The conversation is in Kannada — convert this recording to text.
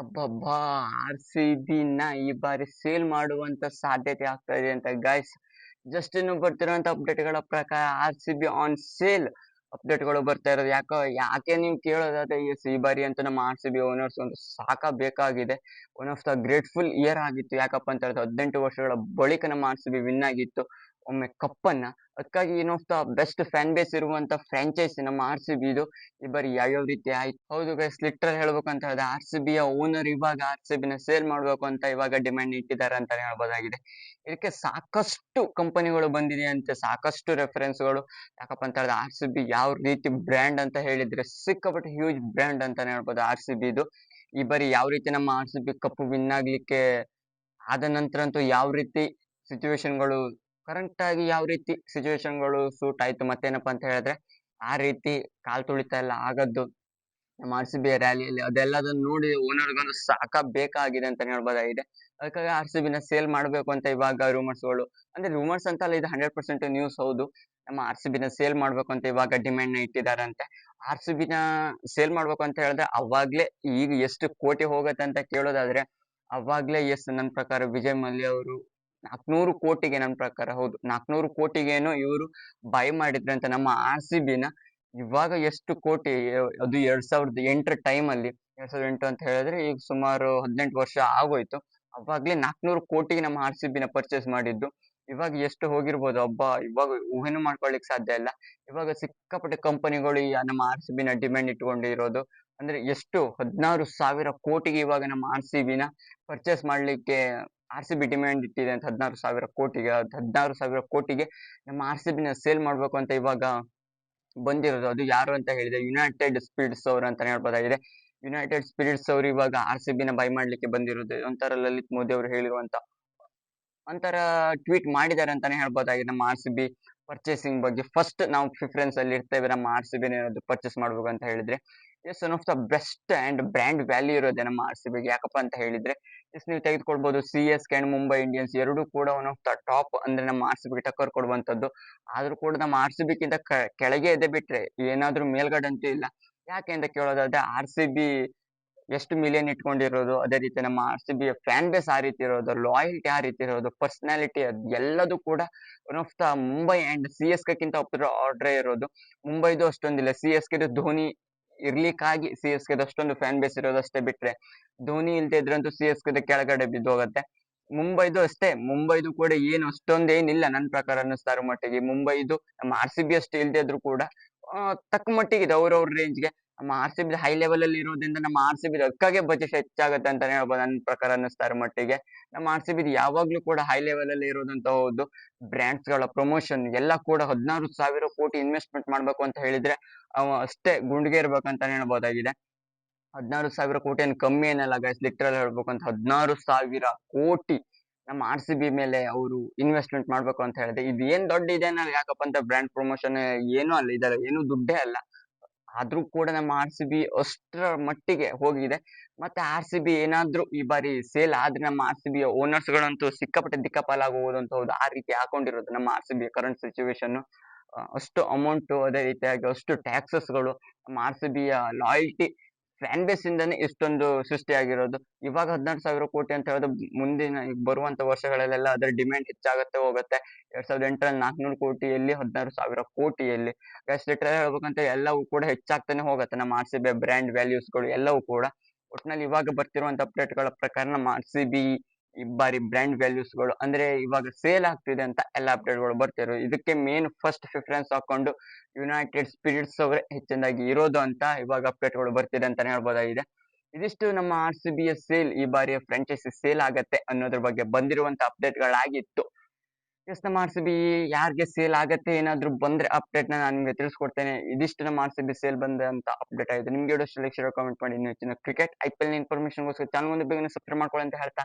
ಅಬ್ಬಬ್ಬಾ ಆರ್ ಸಿ ಬಿನ ಈ ಬಾರಿ ಸೇಲ್ ಮಾಡುವಂತ ಸಾಧ್ಯತೆ ಆಗ್ತಾ ಇದೆ ಅಂತ ಗೈಸ್ ಜಸ್ಟ್ ಇನ್ನು ಬರ್ತಿರುವಂತ ಅಪ್ಡೇಟ್ಗಳ ಪ್ರಕಾರ R C B on sale ಅಪ್ಡೇಟ್ಗಳು ಬರ್ತಾ ಇರೋದು. ಯಾಕೋ, ಯಾಕೆ ನೀವು ಕೇಳೋದಾದ್ರೆ ಈ ಬಾರಿ ಅಂತ ನಮ್ಮ ಆರ್ ಸಿ ಬಿ ಓನರ್ಸ್ ಒಂದು ಸಾಕ ಬೇಕಾಗಿದೆ one of the grateful year ಆಗಿತ್ತು. ಯಾಕಪ್ಪ ಅಂತ ಹೇಳಿದ್ರೆ, ಹದಿನೆಂಟು ವರ್ಷಗಳ ಬಳಿಕ ನಮ್ಮ ಆರ್ ಸಿ ಬಿ ವಿನ್ ಆಗಿತ್ತು. ಒಮ್ಮೆ ಕಪ್ಪನ್ನ. ಅದಕ್ಕಾಗಿ ಏನೋ ಬೆಸ್ಟ್ ಫ್ಯಾನ್ ಬೇಸ್ ಇರುವಂತ ಫ್ರಾಂಚೈಸ್ ನಮ್ಮ ಆರ್ ಸಿ ಬಿ ಇದು ಈ ಬಾರಿ ಯಾವ್ಯಾವ ರೀತಿ ಆಯ್ತು? ಹೌದು ಗೈಸ್ ಲಿಟ್ರಲ್ ಹೇಳ್ಬೇಕಂತ ಹೇಳಿದ್ರೆ ಆರ್ ಸಿ ಬಿ ಯ ಓನರ್ ಇವಾಗ ಆರ್ ಸಿ ಬಿನ ಸೇಲ್ ಮಾಡ್ಬೇಕು ಅಂತ ಇವಾಗ ಡಿಮ್ಯಾಂಡ್ ಇಟ್ಟಿದ್ದಾರೆ ಅಂತ ಹೇಳ್ಬೋದಾಗಿದೆ. ಇದಕ್ಕೆ ಸಾಕಷ್ಟು ಕಂಪನಿಗಳು ಬಂದಿದೆ ಅಂತ ಸಾಕಷ್ಟು ರೆಫರೆನ್ಸ್ಗಳು ಯಾಕಪ್ಪ ಅಂತ ಹೇಳಿದ್ರೆ ಆರ್ ಸಿ ಬಿ ಯಾವ ರೀತಿ ಬ್ರ್ಯಾಂಡ್ ಅಂತ ಹೇಳಿದ್ರೆ ಸಿಕ್ಕಾಪಟ್ಟೆ ಹ್ಯೂಜ್ ಬ್ರ್ಯಾಂಡ್ ಅಂತಾನೆ ಹೇಳ್ಬೋದು ಆರ್ ಸಿ ಬಿ ಇದು ಈ ಬಾರಿ ಯಾವ ರೀತಿ ನಮ್ಮ R C B cup win ಆಗ್ಲಿಕ್ಕೆ ಆದ ನಂತರ ಅಂತೂ ಯಾವ ರೀತಿ ಸಿಚುವೇಶನ್ಗಳು ಕರೆಂಟ್ ಆಗಿ ಯಾವ ರೀತಿ ಸಿಚುವೇಶನ್ಗಳು ಸೂಟ್ ಆಯ್ತು, ಮತ್ತೇನಪ್ಪ ಅಂತ ಹೇಳಿದ್ರೆ, ಆ ರೀತಿ ಕಾಲು ತುಳಿತ ಎಲ್ಲ ಆಗದ್ದು ನಮ್ಮ ಆರ್ ಸಿ ಬಿ ರ್ಯಾಲಿಯಲ್ಲಿ ಅದೆಲ್ಲದನ್ನ ನೋಡಿ ಓನರ್ಗೊಂದು ಸಾಕ ಬೇಕಾಗಿದೆ ಅಂತ ಹೇಳ್ಬೋದಾಗಿದೆ ಅದಕ್ಕಾಗಿ ಆರ್ ಸಿ ಬಿನ ಸೇಲ್ ಮಾಡಬೇಕು ಅಂತ ಇವಾಗ ರೂಮರ್ಸ್ಗಳು ಅಂದ್ರೆ ರೂಮರ್ಸ್ ಅಂತ ಅಲ್ಲ ಇದು ಹಂಡ್ರೆಡ್ ಪರ್ಸೆಂಟ್ ನ್ಯೂಸ್ ಹೌದು. ನಮ್ಮ ಆರ್ ಸಿ ಬಿನ ಸೇಲ್ ಮಾಡ್ಬೇಕು ಅಂತ ಇವಾಗ ಡಿಮ್ಯಾಂಡ್ನ ಇಟ್ಟಿದಾರಂತೆ. ಆರ್ ಸಿ ಬಿನ ಸೇಲ್ ಮಾಡ್ಬೇಕು ಅಂತ ಹೇಳಿದ್ರೆ ಅವಾಗ್ಲೇ ಈಗ ಎಷ್ಟು ಕೋಟಿ ಹೋಗತ್ತೆ ಅಂತ ಕೇಳೋದಾದ್ರೆ, ಅವಾಗ್ಲೇ ಎಸ್ ನನ್ನ ಪ್ರಕಾರ ವಿಜಯ್ ಮಲ್ಯ ಅವರು ನಾಲ್ಕನೂರು ಕೋಟಿಗೆ ನನ್ನ ಪ್ರಕಾರ, ಹೌದು. ನಾಲ್ಕನೂರು ಕೋಟಿಗೇನೋ ಇವರು ಬೈ ಮಾಡಿದ್ರು ಅಂತ ನಮ್ಮ ಆರ್ ಸಿ ಬಿನ ಇವಾಗ ಎಷ್ಟು ಕೋಟಿ, ಅದು ಎರಡ್ ಸಾವಿರದ ಎಂಟರ ಟೈಮ್ ಅಲ್ಲಿ, ಎರಡ್ ಸಾವಿರದ ಎಂಟು ಅಂತ ಹೇಳಿದ್ರೆ ಈಗ ಸುಮಾರು ಹದಿನೆಂಟು ವರ್ಷ ಆಗೋಯ್ತು. ಅವಾಗ್ಲೇ ನಾಲ್ಕನೂರು ಕೋಟಿಗೆ ನಮ್ಮ ಆರ್ ಸಿ ಬಿನ ಪರ್ಚೇಸ್ ಮಾಡಿದ್ದು. ಇವಾಗ ಎಷ್ಟು ಹೋಗಿರ್ಬೋದು? ಹಬ್ಬ ಇವಾಗ ಊಹೆನೂ ಮಾಡ್ಕೊಳ್ಲಿಕ್ಕೆ ಸಾಧ್ಯ ಇಲ್ಲ. ಇವಾಗ ಸಿಕ್ಕಾಪಟ್ಟೆ ಕಂಪನಿಗಳು ನಮ್ಮ ಆರ್ ಸಿ ಬಿನ ಡಿಮ್ಯಾಂಡ್ ಇಟ್ಕೊಂಡಿರೋದು. ಅಂದ್ರೆ ಎಷ್ಟು ಹದಿನಾರು ಸಾವಿರ ಕೋಟಿಗೆ ಇವಾಗ ನಮ್ಮ ಆರ್ ಸಿ ಬಿನ ಪರ್ಚೇಸ್ ಮಾಡ್ಲಿಕ್ಕೆ ಆರ್ ಸಿ ಬಿ ಡಿಮ್ಯಾಂಡ್ ಇಟ್ಟಿದೆ ಅಂತ ಹದಿನಾರು ಸಾವಿರ ಕೋಟಿಗೆ, ಹದಿನಾರು ಸಾವಿರ ಕೋಟಿಗೆ ನಮ್ಮ ಆರ್ ಸಿ ಬಿನ ಸೇಲ್ ಮಾಡಬೇಕು ಅಂತ ಇವಾಗ ಬಂದಿರೋದು. ಅದು ಯಾರು ಅಂತ ಹೇಳಿದೆ ಯುನೈಟೆಡ್ ಸ್ಪಿರಿಟ್ಸ್ ಅವರು ಅಂತ ಹೇಳ್ಬೋದಾಗಿದೆ. ಯುನೈಟೆಡ್ ಸ್ಪಿರಿಟ್ಸ್ ಅವರು ಇವಾಗ ಆರ್ ಸಿ ಬಿನ ಬೈ ಮಾಡ್ಲಿಕ್ಕೆ ಬಂದಿರೋದು. ಒಂಥರ ಲಲಿತ್ ಮೋದಿ ಅವರು ಹೇಳಿರುವಂತ ಒಂಥರ ಟ್ವೀಟ್ ಮಾಡಿದ್ದಾರೆ ಅಂತಾನೆ ಹೇಳ್ಬೋದಾಗಿದೆ ನಮ್ಮ ಆರ್ ಸಿ ಬಿ ಪರ್ಚೇಸಿಂಗ್ ಬಗ್ಗೆ. ಫಸ್ಟ್ ನಾವು ಪ್ರಿಫರೆನ್ಸ್ ಅಲ್ಲಿ ಇರ್ತೇವೆ ನಮ್ಮ ಆರ್ ಸಿ ಬಿನ ಏನಾದ್ರು ಪರ್ಚೇಸ್ ಮಾಡ್ಬೇಕು ಅಂತ ಹೇಳಿದ್ರೆ it's one of the best and brand value ಇರೋದೆ ನಮ್ಮ ಆರ್ ಸಿ ಬಿಗೆ ಯಾಕಪ್ಪ ಅಂತ ಹೇಳಿದ್ರೆ ಎಸ್ ನೀವು ತೆಗೆದುಕೊಳ್ಬಹುದು C S K and Mumbai Indians ಎರಡು ಕೂಡ ಒನ್ ಆಫ್ ದ ಟಾಪ್ ಅಂದ್ರೆ ನಮ್ಮ ಆರ್ ಸಿ ಬಿ ಟಕ್ಕರ್ ಕೊಡುವಂತದ್ದು ಆದ್ರೂ ಕೂಡ ನಮ್ಮ ಆರ್ ಸಿ ಕೆಳಗೆ ಇದೆ ಬಿಟ್ರೆ ಏನಾದ್ರೂ ಮೇಲ್ಗಡೆ ಅಂತೂ ಇಲ್ಲ. ಯಾಕೆ ಅಂತ ಕೇಳೋದಾದ್ರೆ ಆರ್ ಸಿ ಬಿ ಎಷ್ಟು ಮಿಲಿಯನ್ ಇಟ್ಕೊಂಡಿರೋದು, ಅದೇ ರೀತಿ ನಮ್ಮ R C B fan base ಆ ರೀತಿ ಇರೋದು ಲಾಯಲ್ಟಿ ಆ ರೀತಿ ಇರೋದು ಪರ್ಸನಾಲಿಟಿ ಎಲ್ಲದೂ ಕೂಡ one of the Mumbai and C S ಕೆಕ್ಕಿಂತ ಆರ್ಡ್ರೆ ಇರೋದು. ಮುಂಬೈದು ಅಷ್ಟೊಂದಿಲ್ಲ. ಸಿ ಎಸ್ ಕೆದು ಧೋನಿ ಇರ್ಲಿಕ್ಕಾಗಿ ಸಿ ಎಸ್ ಕೆ ಅಷ್ಟೊಂದು ಫ್ಯಾನ್ ಬೇಸ್ ಇರೋದಷ್ಟೇ ಬಿಟ್ರೆ, ಧೋನಿ ಇಲ್ದೆ ಇದ್ರಂತೂ ಸಿ ಎಸ್ ಕೆ ಕೆಳಗಡೆ ಬಿದ್ದು ಹೋಗುತ್ತೆ ಮುಂಬೈದು ಅಷ್ಟೇ, ಮುಂಬೈದು ಕೂಡ ಏನು ಅಷ್ಟೊಂದೇನಿಲ್ಲ ನನ್ನ ಪ್ರಕಾರ ಅನ್ನಿಸ್ತಾರ ಮಟ್ಟಿಗೆ. ಮುಂಬೈದು ನಮ್ಮ ಆರ್ ಸಿ ಬಿ ಅಷ್ಟು ಇಲ್ದೇ ಇದ್ರು ಕೂಡ ತಕ್ಕ ಮಟ್ಟಿಗಿದೆ ಅವ್ರವ್ರ ರೇಂಜ್ಗೆ ನಮ್ಮ R C B high level ಅಲ್ಲಿ ಇರೋದ್ರಿಂದ ನಮ್ಮ ಆರ್ ಸಿ ಬಿ ಅದಕ್ಕಾಗೆ ಬಜೆಟ್ ಹೆಚ್ಚಾಗುತ್ತೆ ಅಂತ ಹೇಳ್ಬೋದು ನನ್ನ ಪ್ರಕಾರ ಅನ್ನಿಸ್ತಾರ ಮಟ್ಟಿಗೆ. ನಮ್ಮ ಆರ್ ಸಿ ಬಿ ಯಾವಾಗ್ಲೂ ಕೂಡ ಹೈ ಲೆವೆಲ್ ಅಲ್ಲಿ ಇರೋದಂತ ಹೌದು ಬ್ರ್ಯಾಂಡ್ಸ್ಗಳ ಪ್ರಮೋಷನ್ ಎಲ್ಲ ಕೂಡ ಹದಿನಾರು ಸಾವಿರ ಕೋಟಿ ಇನ್ವೆಸ್ಟ್ಮೆಂಟ್ ಮಾಡ್ಬೇಕು ಅಂತ ಹೇಳಿದ್ರೆ ಅವ ಅಷ್ಟೇ ಗುಂಡಿಗೆ ಇರ್ಬೇಕಂತ ಹೇಳ್ಬೋದಾಗಿದೆ. ಹದಿನಾರು ಸಾವಿರ ಕೋಟಿ ಏನು ಕಮ್ಮಿ ಏನಲ್ಲ ಗೈಸ್ ಲಿಟ್ರಲ್ ಹೇಳ್ಬೇಕು ಅಂತ ಹದಿನಾರು ಸಾವಿರ ಕೋಟಿ ನಮ್ಮ ಆರ್ ಸಿ ಬಿ ಮೇಲೆ ಅವರು ಇನ್ವೆಸ್ಟ್ಮೆಂಟ್ ಮಾಡ್ಬೇಕು ಅಂತ ಹೇಳಿದ್ರೆ ಇದು ಏನ್ ದೊಡ್ಡ ಇದೇನಲ್ಲ ಯಾಕಪ್ಪ ಅಂತ ಬ್ರ್ಯಾಂಡ್ ಪ್ರಮೋಷನ್ ಏನೂ ಅಲ್ಲ, ಇದೆಲ್ಲ ಏನು ದುಡ್ಡೇ ಅಲ್ಲ. ಆದ್ರೂ ಕೂಡ ನಮ್ಮ ಆರ್ ಸಿ ಬಿ ಅಷ್ಟರ ಮಟ್ಟಿಗೆ ಹೋಗಿದೆ. ಮತ್ತೆ ಆರ್ ಸಿ ಬಿ ಏನಾದ್ರೂ ಈ ಬಾರಿ ಸೇಲ್ ಆದ್ರೆ ನಮ್ಮ ಆರ್ ಸಿ ಬಿ ಓನರ್ಸ್ ಗಳಂತೂ ಸಿಕ್ಕಾಪಟ್ಟೆ ದಿಕ್ಕಾಪಾಲಾಗುವುದು ಅಂತ ಹೌದು. ಆ ರೀತಿ ಹಾಕೊಂಡಿರೋದು ನಮ್ಮ R C B current situation ಅಷ್ಟು ಅಮೌಂಟ್ ಅದೇ ರೀತಿಯಾಗಿ ಅಷ್ಟು ಟ್ಯಾಕ್ಸಸ್ಗಳು, ನಮ್ಮ ಆರ್ ಸಿ ಬಿಯ ಲಾಯಲ್ಟಿ ಫ್ಯಾನ್ ಬೇಸ್ ಇಂದಾನೆ ಇಷ್ಟೊಂದು ಸೃಷ್ಟಿಯಾಗಿರೋದು. ಇವಾಗ ಹದಿನಾರು ಸಾವಿರ ಕೋಟಿ ಅಂತ ಹೇಳೋದು ಮುಂದಿನ ಬರುವಂತ ವರ್ಷಗಳಲ್ಲೆಲ್ಲ ಅದರ ಡಿಮ್ಯಾಂಡ್ ಹೆಚ್ಚಾಗತ್ತೆ, ಹೋಗುತ್ತೆ. ಎರಡ್ ಸಾವಿರದ ಎಂಟರಲ್ಲಿ ನಾಲ್ಕನೂರು ಕೋಟಿಯಲ್ಲಿ, ಹದಿನಾರು ಸಾವಿರ ಕೋಟಿಯಲ್ಲಿ. ಲಿಟರ್ ಹೇಳ್ಬೇಕಂತ ಎಲ್ಲವೂ ಕೂಡ ಹೆಚ್ಚಾಗ್ತಾನೆ ಹೋಗುತ್ತೆ. ನಮ್ಮ ಆರ್ ಸಿ ಬಿ ಬ್ರ್ಯಾಂಡ್ ವ್ಯಾಲ್ಯೂಸ್ಗಳು ಎಲ್ಲವೂ ಕೂಡ. ಒಟ್ನಲ್ಲಿ ಇವಾಗ ಬರ್ತಿರುವಂತ ಅಪ್ಡೇಟ್ಗಳ ಪ್ರಕಾರ ನಮ್ಮ ಆರ್ ಸಿ ಬಿ ಬಾರಿ ಬ್ರ್ಯಾಂಡ್ ವ್ಯಾಲ್ಯೂಸ್ಗಳು ಅಂದ್ರೆ ಇವಾಗ ಸೇಲ್ ಆಗ್ತಿದೆ ಅಂತ ಎಲ್ಲ ಅಪ್ಡೇಟ್ಗಳು ಬರ್ತಿರೋ ಇದಕ್ಕೆ ಮೇನ್ ಫಸ್ಟ್ ಪ್ರಿಫರೆನ್ಸ್ ಹಾಕೊಂಡು ಯುನೈಟೆಡ್ ಸ್ಪಿರಿಟ್ಸ್ ಅವರೇ ಹೆಚ್ಚಿನದಾಗಿ ಇರೋದು ಅಂತ ಇವಾಗ ಅಪ್ಡೇಟ್ಗಳು ಬರ್ತಿದೆ ಅಂತಾನೆ ಹೇಳ್ಬೋದಾಗಿದೆ. ಇದಿಷ್ಟು ನಮ್ಮ ಆರ್ ಸಿ ಬಿ ಯ ಸೇಲ್ ಈ ಬಾರಿಯ ಫ್ರಾಂಚೈಸಿ ಸೇಲ್ ಆಗತ್ತೆ ಅನ್ನೋದ್ರ ಬಗ್ಗೆ ಬಂದಿರುವಂತ ಅಪ್ಡೇಟ್ಗಳಾಗಿತ್ತು ಎಸ್, ನಮ್ಮ ಆರ್ ಸಿ ಬಿ ಯಾರಿಗೆ ಸೇಲ್ ಆಗತ್ತೆ ಏನಾದ್ರು ಬಂದ್ರೆ ಅಪ್ಡೇಟ್ ನಾನು ನಿಮಗೆ ತಿಳಿಸ್ಕೊಡ್ತೇನೆ. ಇದಿಷ್ಟು ನಮ್ಮ ಆರ್ ಸಿ ಬಿ ಸೇಲ್ ಬಂದಂತ ಅಪ್ಡೇಟ್ ಆಗಿದೆ. ನಿಮ್ಗೆ ಎರಡು ಲಕ್ಷ ಕಮೆಂಟ್ ಮಾಡಿ. ಇನ್ನು ಹೆಚ್ಚಿನ cricket I P L information ಗೋಸ್ಕರ ಚಾನಲ್ ಒಂದು ಬೇಗನೆ ಸಬ್ಸ್ಕ್ರೈಬ್ ಮಾಡ್ಕೊಳ್ಳಿ ಅಂತ ಹೇಳ್ತಾ